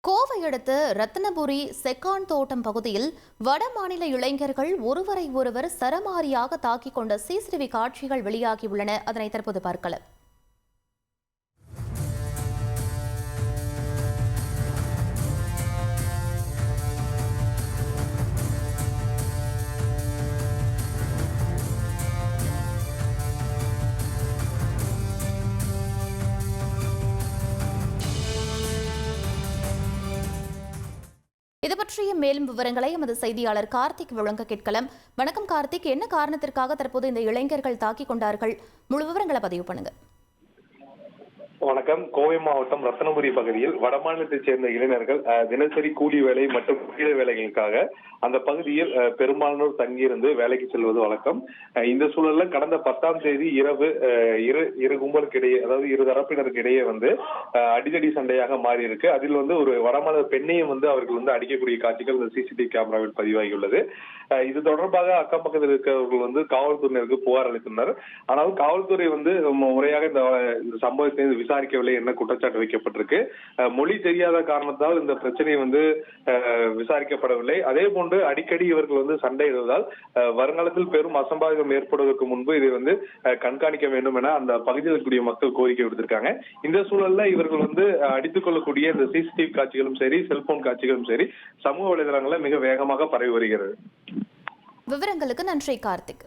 கோவை அடுத்த ரத்னபுரி செக்கான் தோட்டம் பகுதியில் வட மாநில இளைஞர்கள் ஒருவரை ஒருவர் சரமாரியாக தாக்கிக் கொண்ட சிசிடிவி காட்சிகள் வெளியாகியுள்ளன. அதனை தற்போது பார்க்கலாம். இது பற்றிய மேலும் விவரங்களை எமது செய்தியாளர் கார்த்திக் வழங்க கேட்கலாம். வணக்கம் கார்த்திக். என்ன காரணத்திற்காக தற்போது இந்த இளைஞர்கள் தாக்கிக் கொண்டார்கள்? முழு விவரங்களை பதிவு பண்ணுங்க. வணக்கம். கோவை மாவட்டம் ரத்தனபுரி பகுதியில் வடமாநிலத்தைச் சேர்ந்த இளைஞர்கள் தினசரி கூலி வேலை மற்றும் கீழ வேலைகளுக்காக அந்த பகுதியில் பெரும்பாலானோர் தங்கியிருந்து வேலைக்கு செல்வது வழக்கம். இந்த சூழல்ல கடந்த பத்தாம் தேதி இரவு இரு இரு கும்பலுக்கு இடையே அதாவது இரு தரப்பினருக்கு இடையே வந்து அடிதடி சண்டையாக மாறி இருக்கு அதில் வந்து ஒரு வடமாநில பெண்ணையும் வந்து அவர்கள் வந்து அடிக்கக்கூடிய காட்சிகள் இந்த சிசிடிவி கேமராவில் பதிவாகியுள்ளது. இது தொடர்பாக அக்கம் பக்கத்தில் இருக்கிறவர்கள் வந்து காவல்துறையினருக்கு புகார் அளித்தனர் ஆனால் காவல்துறை வந்து முறையாக இந்த சம்பவத்தை விசாரணை விசாரிக்கவில்லை என்ன குற்றச்சாட்டு வைக்கப்பட்டிருக்கு. மொழி தெரியாத காரணத்தால் இந்த பிரச்சனை வந்து விசாரிக்கப்படவில்லை. அதே போன்று அடிக்கடி இவர்கள் வந்து சண்டையிடுவதால் வருங்காலத்தில் பெரும் அசம்பாவிதம் ஏற்படுவதற்கு முன்பு இதை வந்து கண்காணிக்க வேண்டும் என அந்த பகுதியில் இருக்கக்கூடிய மக்கள் கோரிக்கை விடுத்திருக்காங்க. இந்த சூழல்ல இவர்கள் வந்து அடித்துக் கொள்ளக்கூடிய இந்த சிசிடிவி காட்சிகளும் சரி செல்போன் காட்சிகளும் சரி சமூக வலைதளங்களில் மிக வேகமாக பரவி வருகிறது. விவரங்களுக்கு நன்றி கார்த்திக்.